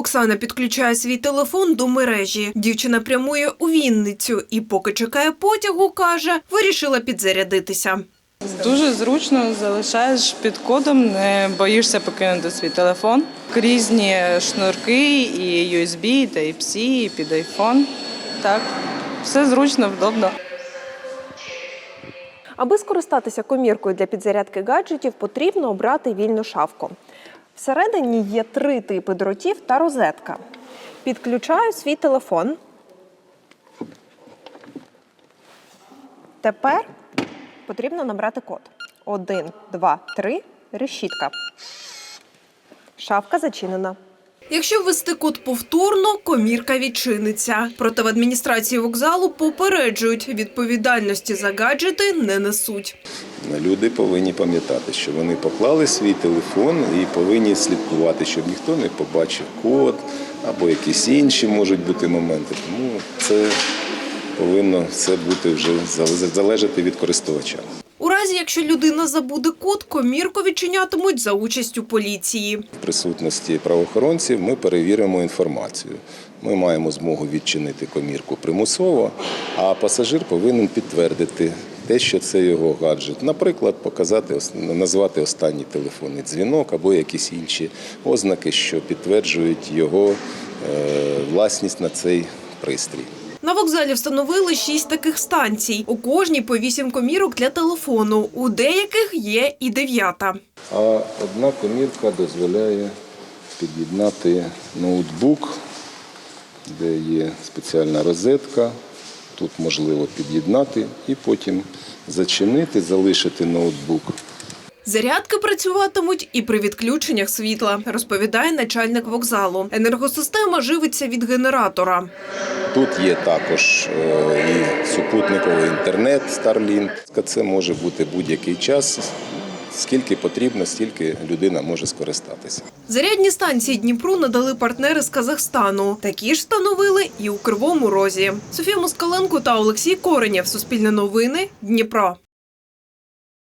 Оксана підключає свій телефон до мережі. Дівчина прямує у Вінницю і, поки чекає потягу, каже, вирішила підзарядитися. Дуже зручно залишаєш під кодом, не боїшся покинути свій телефон. Різні шнурки, і USB, і Type-C, і під iPhone. Так, все зручно, вдобно. Аби скористатися коміркою для підзарядки гаджетів, потрібно обрати вільну шавку. Всередині є три типи дротів та розетка. Підключаю свій телефон. Тепер потрібно набрати код. Один, два, три. Решітка. Шавка зачинена. Якщо ввести код повторно, комірка відчиниться. Проте в адміністрації вокзалу попереджують, відповідальності за гаджети не несуть. Люди повинні пам'ятати, що вони поклали свій телефон і повинні слідкувати, щоб ніхто не побачив код або якісь інші можуть бути моменти. Тому це повинно все бути вже залежати- від користувача. Якщо людина забуде код, комірку відчинятимуть за участю поліції. В присутності правоохоронців ми перевіримо інформацію. Ми маємо змогу відчинити комірку примусово, а пасажир повинен підтвердити те, що це його гаджет. Наприклад, показати назвати останній телефонний дзвінок або якісь інші ознаки, що підтверджують його е, власність на цей пристрій. На вокзалі встановили шість таких станцій. У кожній по вісім комірок для телефону. У деяких є і дев'ята. А одна комірка дозволяє під'єднати ноутбук, де є спеціальна розетка. Тут можливо під'єднати і потім зачинити, залишити ноутбук. Зарядки працюватимуть і при відключеннях світла, розповідає начальник вокзалу. Енергосистема живиться від генератора. Тут є також е, і супутниковий інтернет Starlink. Це може бути будь-який час. Скільки потрібно, стільки людина може скористатися. Зарядні станції Дніпру надали партнери з Казахстану. Такі ж встановили і у Кривому Розі. Софія Москаленко та Олексій Коренєв. Суспільне новини. Дніпро.